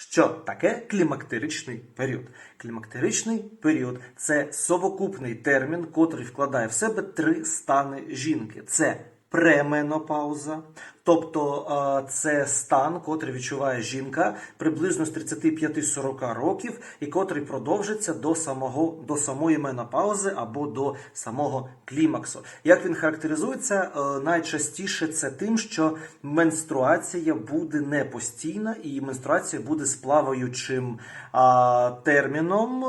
Що таке клімактеричний період? Клімактеричний період це совокупний термін, котрий вкладає в себе три стани жінки: це пременопауза, тобто е, це стан, котрий відчуває жінка приблизно з 35-40 років, і котрий продовжиться до самого до самої менопаузи або до самого клімаксу. Як він характеризується, е, найчастіше це тим, що менструація буде не постійна, і менструація буде з плаваючим терміном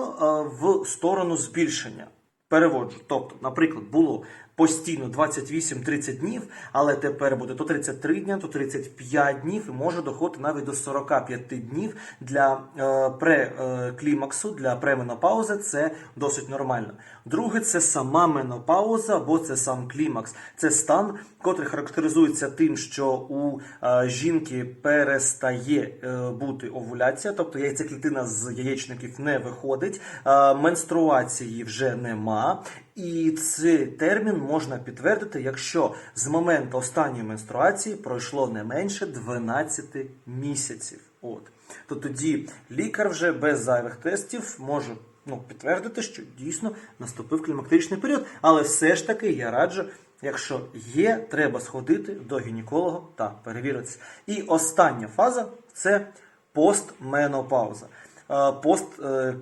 в сторону збільшення. Переводжу. Тобто, наприклад, було постійно 28-30 днів, але тепер буде то 33 дня, то 35 днів, і може доходити навіть до 45 днів для е, преклімаксу, для пременопаузи. Це досить нормально. Друге, це сама менопауза або це сам клімакс. Це стан, котрий характеризується тим, що у е, жінки перестає е, бути овуляція, тобто яйцеклітина з яєчників не виходить, е, менструації вже нема. І цей термін можна підтвердити, якщо з моменту останньої менструації пройшло не менше 12 місяців. От то тоді лікар вже без зайвих тестів може ну, підтвердити, що дійсно наступив клімактичний період. Але все ж таки я раджу, якщо є, треба сходити до гінеколога та перевіритися. І остання фаза це постменопауза. Е, Пост е,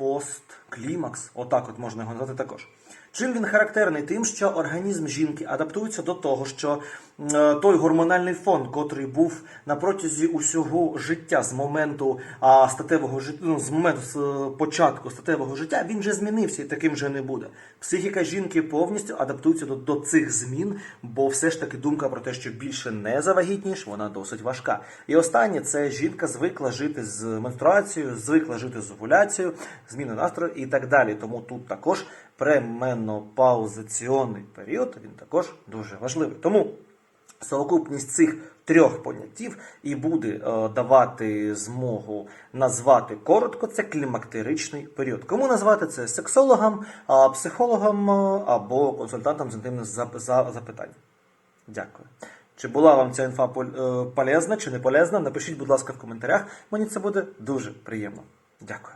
постклімакс, отак от можна його назвати також. Чим він характерний? Тим, що організм жінки адаптується до того, що е, той гормональний фон, котрий був на протязі усього життя з моменту а, статевого життя, ну, з моменту е, початку статевого життя, він вже змінився і таким вже не буде. Психіка жінки повністю адаптується до, до цих змін, бо все ж таки думка про те, що більше не завагітніш, вона досить важка. І останнє це жінка звикла жити з менструацією, звикла жити з овуляцією, зміни настрою і так далі. Тому тут також пременопаузаційний період він також дуже важливий. Тому совокупність цих трьох поняттів і буде е, давати змогу назвати коротко це клімактеричний період. Кому назвати це сексологам, психологам е, або консультантам з інтимних зап- запитань. Дякую. Чи була вам ця інфа е, полезна чи не полезна? Напишіть, будь ласка, в коментарях. Мені це буде дуже приємно. Дякую.